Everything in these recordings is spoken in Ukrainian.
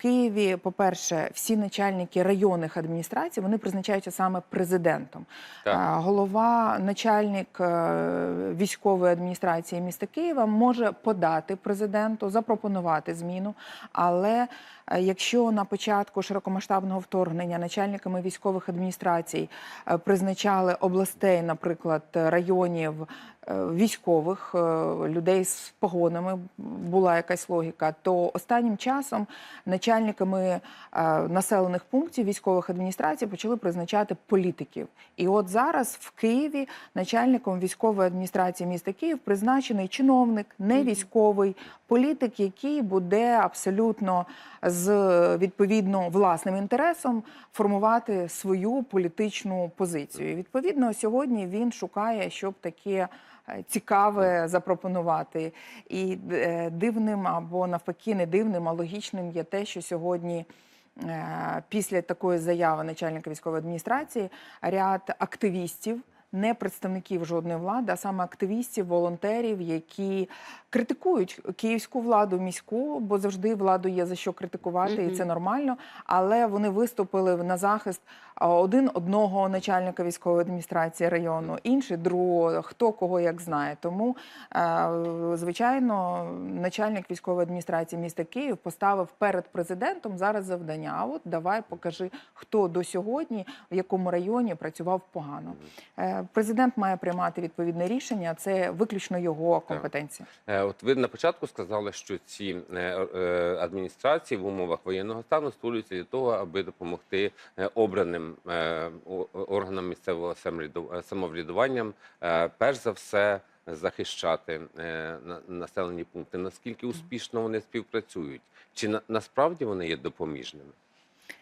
Києві, по-перше, всі начальники районних адміністрацій вони призначаються саме президентом. Так. Голова, начальник е, військової адміністрації міста Києва може подати президенту, запропонувати зміну. Але якщо на початку широкомасштабного вторгнення начальниками військових адміністрацій е, призначали областей, наприклад, районів е, військових е, людей з погонами, була якась логіка, то останнім часом начальниками е, населених пунктів військових адміністрацій почали призначати політиків. І от зараз в Києві начальником військової адміністрації міста Київ призначений чиновник, не військовий політик, який буде абсолютно з відповідно власним інтересом формувати свою політичну позицію. І, відповідно, сьогодні він шукає, щоб таке е, цікаве запропонувати. І е, дивним або навпаки не дивним, а логічним є те, що сьогодні. е, Після такої заяви начальника військової адміністрації ряд активістів, не представників жодної влади, а саме активістів, волонтерів, які критикують київську владу, міську, бо завжди владу є за що критикувати, і це нормально. Але вони виступили на захист один одного начальника військової адміністрації району, інший другого, хто кого як знає. Тому, е, звичайно, начальник військової адміністрації міста Київ поставив перед президентом зараз завдання. А от давай покажи, хто до сьогодні в якому районі працював погано. Президент має приймати відповідне рішення. Це виключно його компетенція. Е, От ви на початку сказали, що ці е, е, адміністрації в умовах воєнного стану створюються для того, аби допомогти обраним органам місцевого самовряду- самоврядування, перш за все. Захищати е, населені пункти. Наскільки успішно вони співпрацюють? Чи на, насправді вони є допоміжними?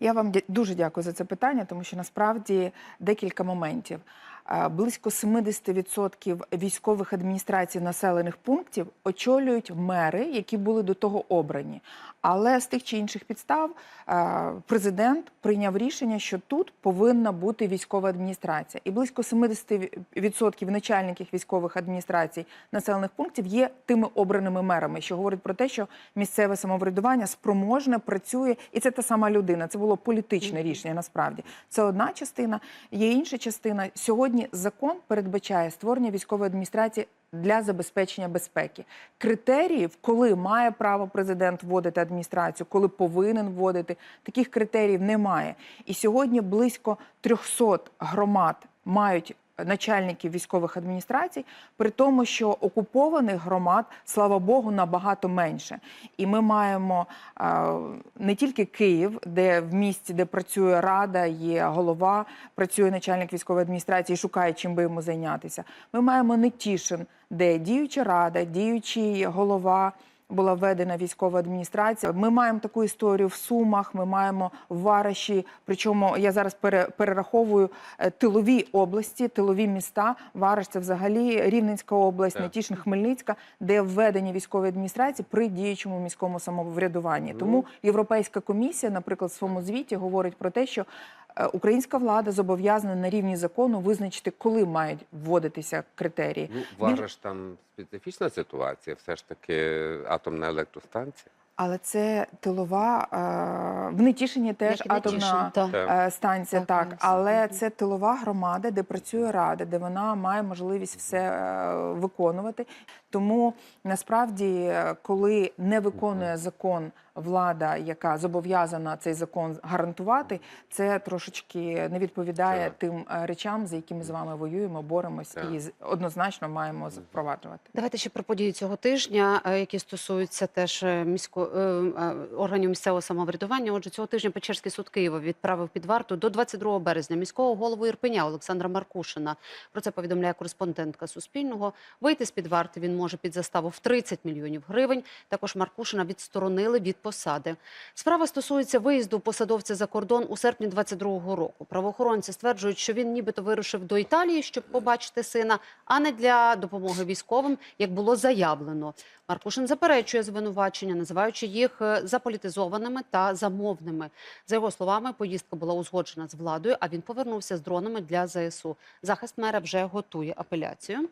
Я вам дуже дякую за це питання, тому що насправді декілька моментів. Е, Близько 70% військових адміністрацій населених пунктів очолюють мери, які були до того обрані. Але з тих чи інших підстав е, президент прийняв рішення, що тут повинна бути військова адміністрація. І близько 70% начальників військових адміністрацій населених пунктів є тими обраними мерами, що говорить про те, що місцеве самоврядування спроможне працює, і це та сама людина. Це було політичне рішення. Насправді це одна частина. Є інша частина. Сьогодні закон передбачає створення військової адміністрації. Для забезпечення безпеки критеріїв, коли має право президент вводити адміністрацію, коли повинен вводити, таких критеріїв немає. І сьогодні близько 300 громад мають начальників військових адміністрацій, при тому, що окупованих громад, слава Богу, набагато менше. І ми маємо не тільки Київ, де в місті, де працює рада, є голова, працює начальник військової адміністрації, шукає чим би йому зайнятися. Ми маємо Нетішин, де діюча рада, діючий голова була введена військова адміністрація. Ми маємо таку історію в Сумах. Ми маємо в Вараші. Причому я зараз пере- перераховую е, тилові області, тилові міста. Вараш це взагалі Рівненська область. Нетішин, Хмельницька, де введені військові адміністрації при діючому міському самоврядуванні. Ну. Тому Європейська комісія, наприклад, в своєму звіті говорить про те, що українська влада зобов'язана на рівні закону визначити, коли мають вводитися критерії. Ну, Вараш там специфічна ситуація, все ж таки атомна електростанція. Але це тилова е, в Нетішині теж Як атомна так. Так. е, станція. Так, Так, але це тилова громада, де працює рада, де вона має можливість все е, виконувати. Тому насправді, е, коли не виконує закон влада, яка зобов'язана цей закон гарантувати, це трошечки не відповідає Так. тим е, речам, за які ми з вами воюємо, боремось Так. і з- однозначно маємо впроваджувати. Давайте ще про події цього тижня, е, які стосуються теж місько органів місцевого самоврядування. Отже, цього тижня Печерський суд Києва відправив під варту до 22 березня міського голову Ірпеня Олександра Маркушина. Про це повідомляє кореспондентка Суспільного. Вийти з під варти він може під заставу в 30 мільйонів гривень. Також Маркушина відсторонили від посади. Справа стосується виїзду посадовця за кордон у серпні 22-го року. Правоохоронці стверджують, що він нібито вирушив до Італії, щоб побачити сина, а не для допомоги військовим, як було заявлено. Маркушин заперечує звинувачення, називаючи їх е, заполітизованими та замовними. За його словами, поїздка була узгоджена з владою, а він повернувся з дронами для ЗСУ. Захист мера вже готує апеляцію.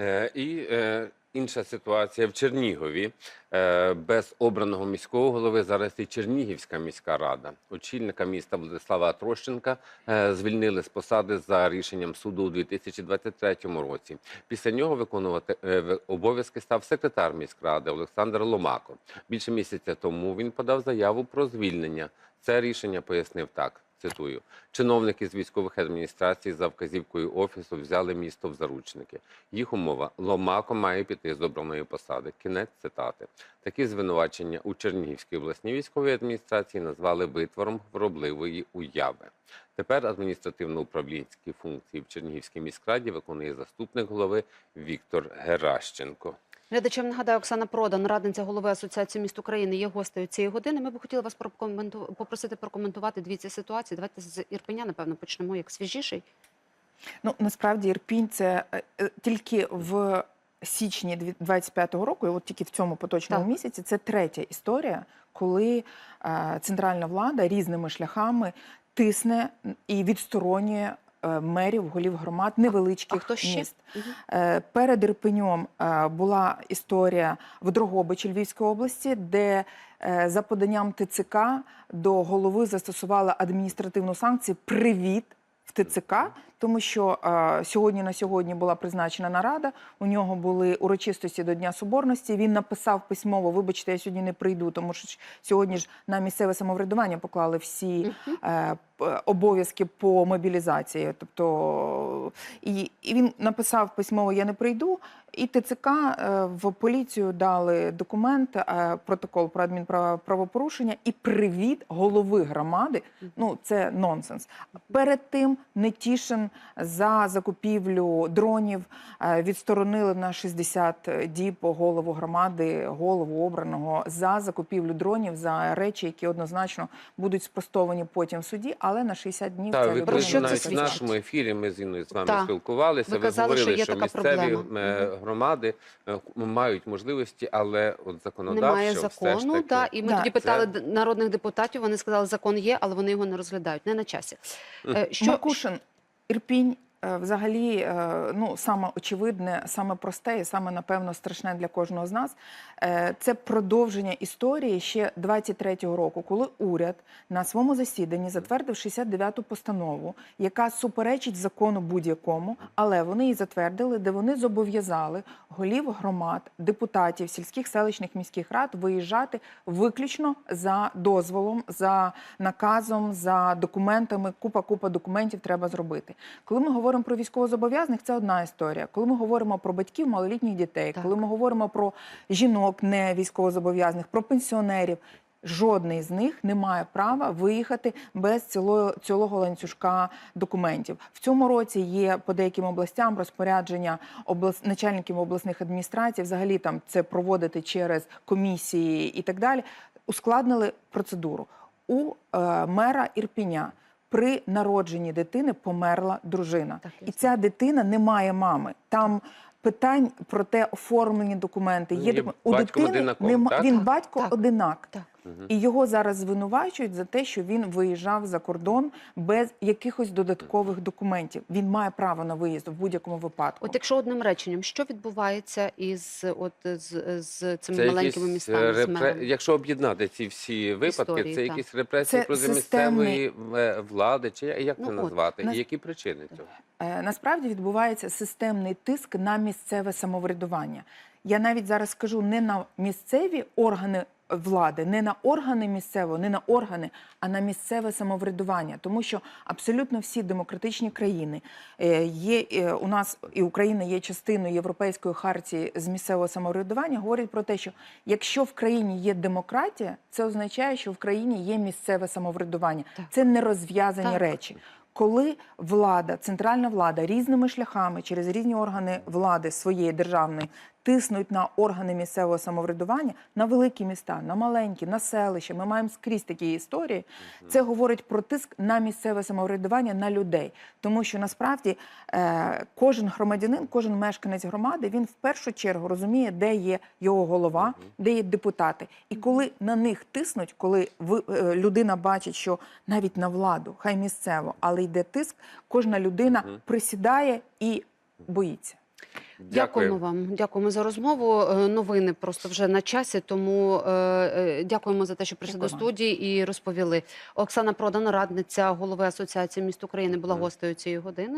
Е, І е, інша ситуація в Чернігові. Е, Без обраного міського голови зараз і Чернігівська міська рада. Очільника міста Владислава Трощенка е, звільнили з посади за рішенням суду у 2023 році. Після нього виконувати е, обов'язки став секретар міськради Олександр Ломако. Більше місяця тому він подав заяву про звільнення. Це рішення пояснив так. Цитую, чиновники з військових адміністрацій за вказівкою офісу взяли місто в заручники. Їх умова Ломако має піти з обраної посади. Кінець цитати. Такі звинувачення у Чернігівській обласній військовій адміністрації назвали витвором хворобливої уяви. Тепер адміністративно-управлінські функції в Чернігівській міськраді виконує заступник голови Віктор Геращенко. Глядачам нагадаю, Оксана Продан, радниця голови Асоціації міст України, є гостею цієї години. Ми б хотіли вас прокоменту- попросити прокоментувати дві ці ситуації. Давайте з Ірпеня, напевно, почнемо як свіжіший. Ну насправді Ірпінь це е, е, тільки в січні 25-го року, і от тільки в цьому поточному Так. місяці, це третя історія, коли е, центральна влада різними шляхами тисне і відсторонює мерів, голів громад невеличких А ще? міст. Е, Перед Ірпенем е, була історія в Дрогобичі Львівської області, де е, за поданням ТЦК до голови застосували адміністративну санкцію привіт в ТЦК, тому що е, сьогодні на сьогодні була призначена нарада. У нього були урочистості до Дня Соборності. Він написав письмово: Вибачте, я сьогодні не прийду, тому що сьогодні ж на місцеве самоврядування поклали всі е, обов'язки по мобілізації. Тобто, і, і він написав письмово Я не прийду. І ТЦК е, в поліцію дали документ, е, протокол про адмінправопорушення і привіт голови громади. Ну це нонсенс. Перед тим Нетішин за закупівлю дронів е, відсторонили на 60 діб голову громади, голову обраного за закупівлю дронів за речі, які однозначно будуть спростовані потім в суді, але на 60 днів Так, ця людина що навіть це в нашому ефірі ми з Інною з вами Так. спілкувалися. Ви Ви, казали, що говорили, є що, така місцеві проблема. громади е, мають можливості, але от законодавчо Немає все ж закону, таки, да, і ми Да. тоді питали Це- народних депутатів. Вони сказали, закон є, але вони його не розглядають. Не на часі. Е, Що Макушин, Ірпінь, е, взагалі, е, ну саме очевидне, саме просте і саме напевно страшне для кожного з нас. е, Це продовження історії ще 23-го року, коли уряд на своєму засіданні затвердив 69-ту постанову, яка суперечить закону будь-якому, але вони її затвердили, де вони зобов'язали голів громад, депутатів сільських селищних міських рад виїжджати виключно за дозволом, за наказом, за документами. Купа купа документів треба зробити. Коли ми говоримо про військовозобов'язаних, це одна історія. Коли ми говоримо про батьків малолітніх дітей, Так. коли ми говоримо про жінок не військовозобов'язаних, про пенсіонерів. Жодний з них не має права виїхати без цілого, цілого ланцюжка документів. В цьому році є по деяким областям розпорядження облас... начальників обласних адміністрацій, взагалі там це проводити через комісії і так далі. Ускладнили процедуру. У е, мера Ірпіня при народженні дитини померла дружина, Так, і ця дитина не має мами. Там питань про те, оформлені документи. Є є документи. у батько дитини одинаком, нема так? він батько так. одинак. Так. І його зараз звинувачують за те, що він виїжджав за кордон без якихось додаткових документів. Він має право на виїзд в будь-якому випадку. От якщо одним реченням, що відбувається із от з, з цими Це маленькими якісь, е, містами? репре-? Якщо об'єднати ці всі випадки, Історії, це так. якісь репресії Це проти системний- місцевої е, влади, чи як Ну, це от, назвати? нас- І які причини цього? Е, Насправді відбувається системний тиск на місцеве самоврядування. Я навіть зараз скажу не на місцеві органи влади, не на органи місцевого, не на органи, а на місцеве самоврядування. Тому що абсолютно всі демократичні країни е, є е, у нас і Україна є частиною Європейської хартії з місцевого самоврядування. Говорять про те, що якщо в країні є демократія, це означає, що в країні є місцеве самоврядування. Так. Це не розв'язані Так. речі. Коли влада, центральна влада різними шляхами через різні органи влади своєї державної тиснуть на органи місцевого самоврядування, на великі міста, на маленькі, на селища, ми маємо скрізь такі історії. Це говорить про тиск на місцеве самоврядування на людей, тому що насправді е, кожен громадянин, кожен мешканець громади, він в першу чергу розуміє, де є його голова, де є депутати. І коли на них тиснуть, коли е, людина бачить, що навіть на владу, хай місцево, але йде тиск, кожна людина присідає і боїться. Дякуємо вам. Дякуємо за розмову. Е, Новини просто вже на часі, тому е, е, дякуємо за те, що прийшли до студії і розповіли. Оксана Продан, радниця голови Асоціації міст України, була гостею цієї години.